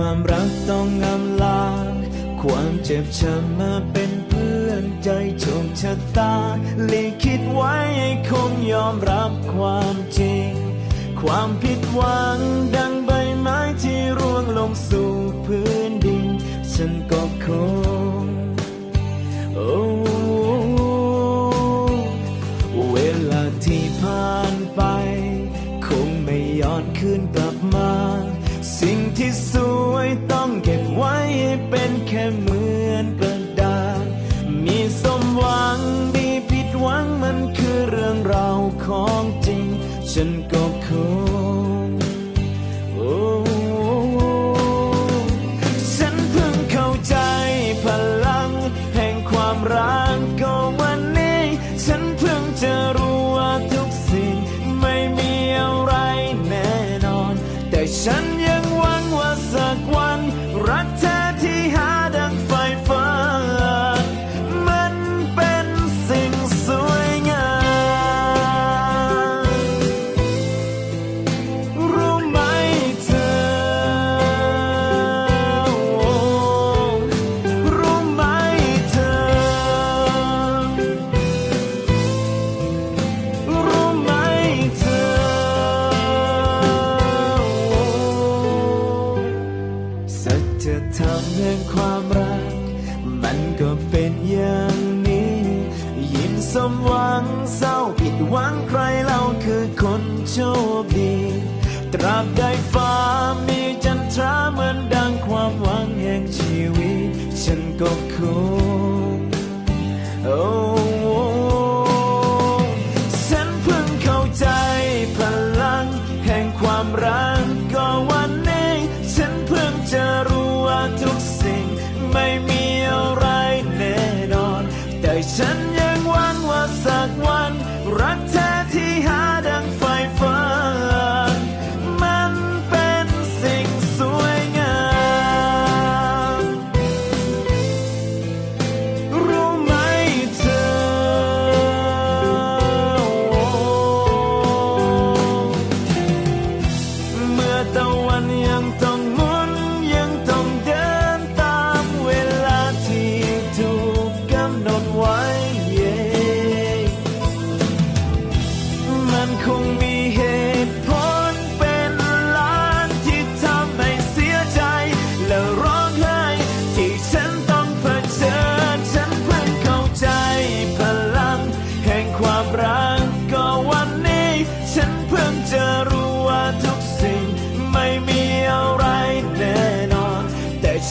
ความรักต้องงำลา ความเจ็บช้ำมาเป็นเพื่อนใจโชคชะตาลีคิดไว้คงยอมรับความจริง ความผิดหวังดังใบไม้ที่ร่วงลงสู่พื้นดิน ฉันก็คง oh รักก็วันนี้ ฉันเพิ่งจะรู้ว่าทุกสิ่งไม่มีอะไรแน่นอน แต่ฉัน จธรรมแห่งความรัก มันก็เป็นอย่างนี้ ยิ้มสมหวังเศร้าผิดหวังใครเล่าคือคนโชคดี ตราบใดฟ้ามีจันทราเหมือนดังความหวังแห่งชีวิต ฉันก็คงโอ้ awan yang tenggelam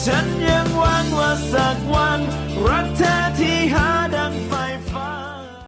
ฉันยังหวังว่าสักวัน